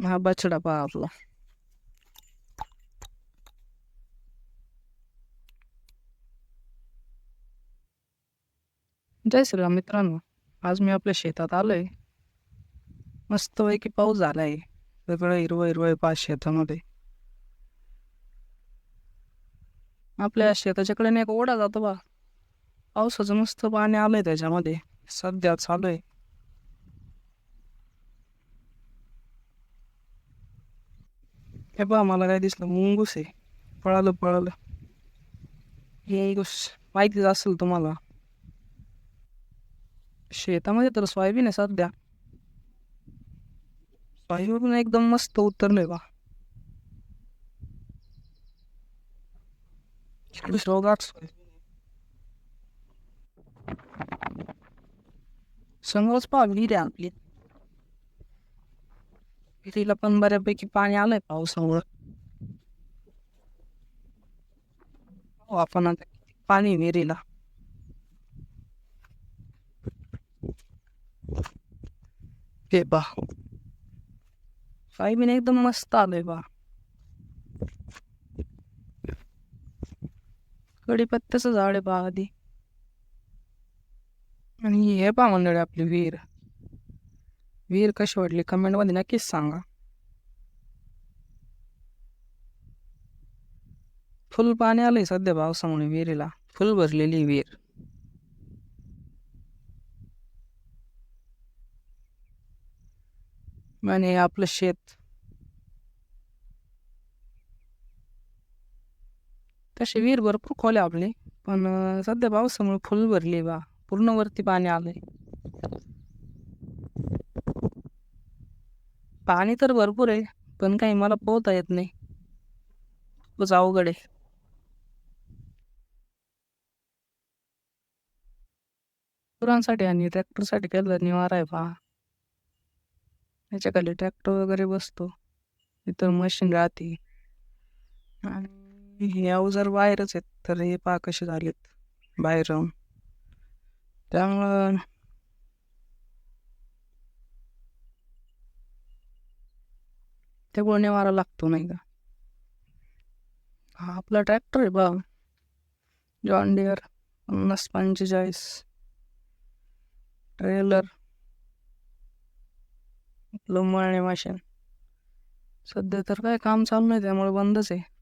हा बछडा पहा आपला जय श्रीराम मित्रांनो आज मी आपल्या शेतात आलोय मस्तपैकी पाऊस झालाय सगळं हिरवं हिरवं पाच शेतामध्ये आपल्या शेताच्याकडे एक ओढा जातो बा पावसाचं मस्त पाणी आलंय त्याच्यामध्ये सध्या चालू आहे हे पहा मला काय दिसलं? मुंगूस आहे. पळालं पळालं. हे गोष माहितीच असेल तुम्हाला. शेतामध्ये तर सोयाबीन आहे सध्या. सोयाबीन एकदम मस्त उतरलंय बा. रोगाट सोयाबीन समोरच पहा विहीर आहे आपली विहिरीला पण बऱ्यापैकी पाणी आलंय पावसामुळं. हो आपण आता पाणी विहिरीला. हे बा सोयाबीन एकदम मस्त आलंय बा कडीपत्त्याचं झाड आहे बा आधी. आणि हे पहा मंडळी आपली विहीर. विहीर कशी वाटली कमेंटमध्ये नक्कीच सांगा. फुल पाणी आलंय सध्या पावसामुळे विहिरीला. फुल भरलेली विहीर. आणि आपलं शेत. तशी विहीर भरपूर खोले आपले आपली पण सध्या पावसामुळे फुल भरली बा. पूर्ण वरती पाणी आलंय. पाणी तर भरपूर आहे पण काही मला पोहता येत नाही. खूपच अवघड आहे. गुरांसाठी आणि ट्रॅक्टरसाठी केलं निवारा आहे पहा. याच्याखाली ट्रॅक्टर वगैरे बसतो इतर मशीन राहते. आणि हे अवजार बाहेरच आहेत तर हे पहा कसे झालेत बाहेर राहून त्यामुळं त्यामुळे निवारा लागतो नाही का? हा आपला ट्रॅक्टर आहे बा. जॉन डिअर पन्नास पंचेचाळीस. ट्रेलर आपलं मशीन सध्या तर काय काम चालू नाही त्यामुळे बंदच आहे.